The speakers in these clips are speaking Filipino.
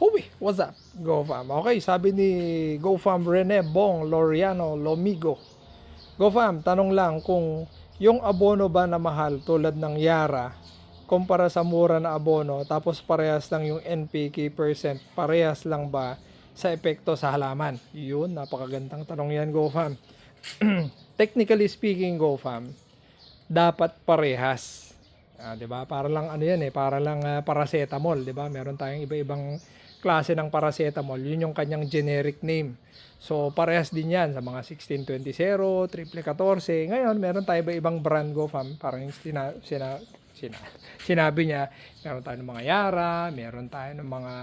Howie, what's up? GoFam. Okay, sabi ni GoFam Rene Bong Loriano Lomigo. GoFam, tanong lang kung yung abono ba na mahal tulad ng Yara kumpara sa mura na abono tapos parehas lang yung NPK percent, parehas lang ba sa epekto sa halaman? Yun, napakagandang tanong yan GoFam. Technically speaking GoFam, dapat parehas. Ah, 'di ba? Para lang ano 'yan eh, para lang ah, paracetamol, 'di ba? Meron tayong iba-ibang klase ng paracetamol. 'Yun yung kanyang generic name. So parehas din 'yan sa mga 1620, triple 14. Ngayon, meron tayo iba-ibang brand go fam, parang yung sina, sina, sina, sinabi niya, meron tayo ng mga Yara, meron tayo ng mga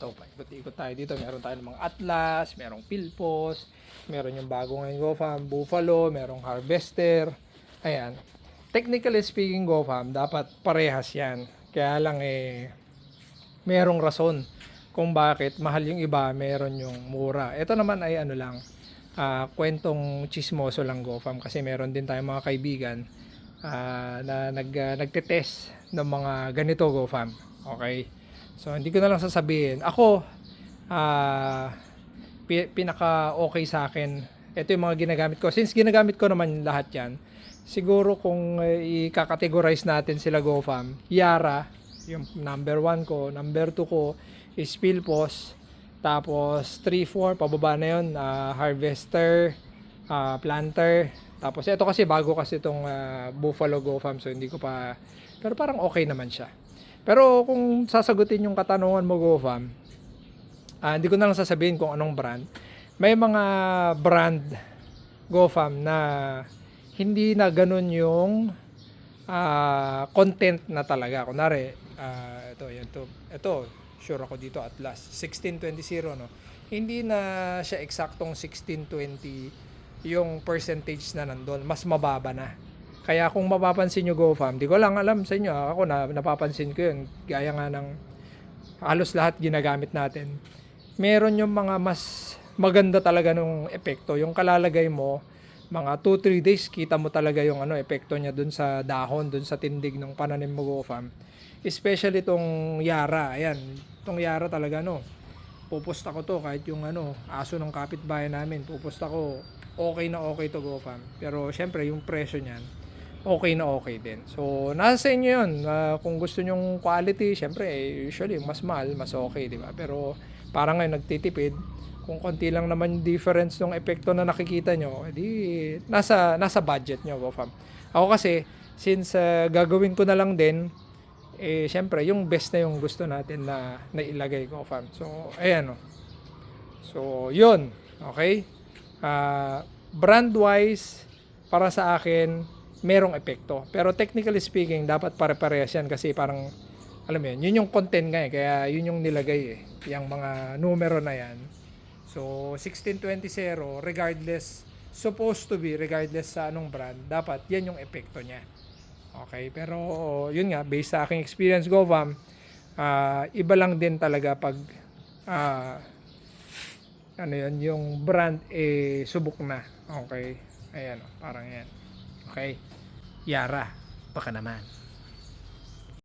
ito pa, ikot-ikot tayo dito. Meron tayo ng mga Atlas, merong Pilpos, meron yung bago ngayon GoFam, Buffalo, merong Harvester. Ayan. Technically speaking GoFam, dapat parehas yan. Kaya lang eh, merong rason kung bakit mahal yung iba, meron yung mura. Ito naman ay ano lang, ah, kwentong chismoso lang GoFam kasi meron din tayong mga kaibigan ah, na nag, ah, nagtetest ng mga ganito GoFam. Okay? So, hindi ko na lang sasabihin. Ako, ah, pi- pinaka okay sa akin, ito yung mga ginagamit ko. Since ginagamit ko naman lahat yan, siguro kung eh, i-categorize natin sila GoFam, Yara, yung number 1 ko, number 2 ko is Pilpos, tapos 3, 4, pababa na yun, ah, Harvester, ah, Planter, tapos ito kasi bago kasi itong ah, Buffalo GoFam, so hindi ko pa, pero parang okay naman siya. Pero kung sasagutin yung katanungan mo GoFam, ah, hindi ko na lang sasabihin kung anong brand. May mga brand GoFam na hindi na ganun yung ah, content na talaga. Kunwari, ah, ito, yan to, ito, sure ako dito, Atlas, 1620 no? Hindi na siya eksaktong 1620 yung percentage na nandun. Mas mababa na. Kaya kung mapapansin nyo GoFam, di ko lang alam sa inyo, ako na napapansin ko yun, gaya nga ng halos lahat ginagamit natin. Meron yung mga mas maganda talaga nung epekto. Yung kalalagay mo, mga 2-3 days, kita mo talaga yung ano, epekto niya dun sa dahon, dun sa tindig ng pananim mo GoFam. Especially itong Yara, ayan, itong Yara talaga no, pupusta ko to kahit yung ano, aso ng kapitbahay namin, pupusta ko, okay na okay to GoFam. Pero syempre yung presyo niyan, okay na okay din. So, nasa sa inyo yun. Ah, kung gusto nyong quality, syempre, eh, usually, mas mahal, mas okay, di ba? Pero, parang ngayon, nagtitipid, kung konti lang naman difference ng epekto na nakikita nyo, edi, nasa, nasa budget nyo, GoFam. Ako kasi, since ah, gagawin ko na lang din, eh, syempre, yung best na yung gusto natin na nailagay, GoFam. So, ayan, o. So, yun. Okay? Ah, brand-wise, para sa akin, merong epekto. Pero technically speaking, dapat pare-parehas yan kasi parang, alam mo yun, yun yung content nga eh. Kaya yun yung nilagay eh. Yung mga numero na yan. So, 1620 regardless, supposed to be, regardless sa anong brand, dapat yan yung epekto niya. Okay, pero yun nga, based sa aking experience, GoVam, ah, iba lang din talaga pag ah, ano yun, yung brand eh subok na. Okay, ayan, parang yan. Okay, Yara, baka naman.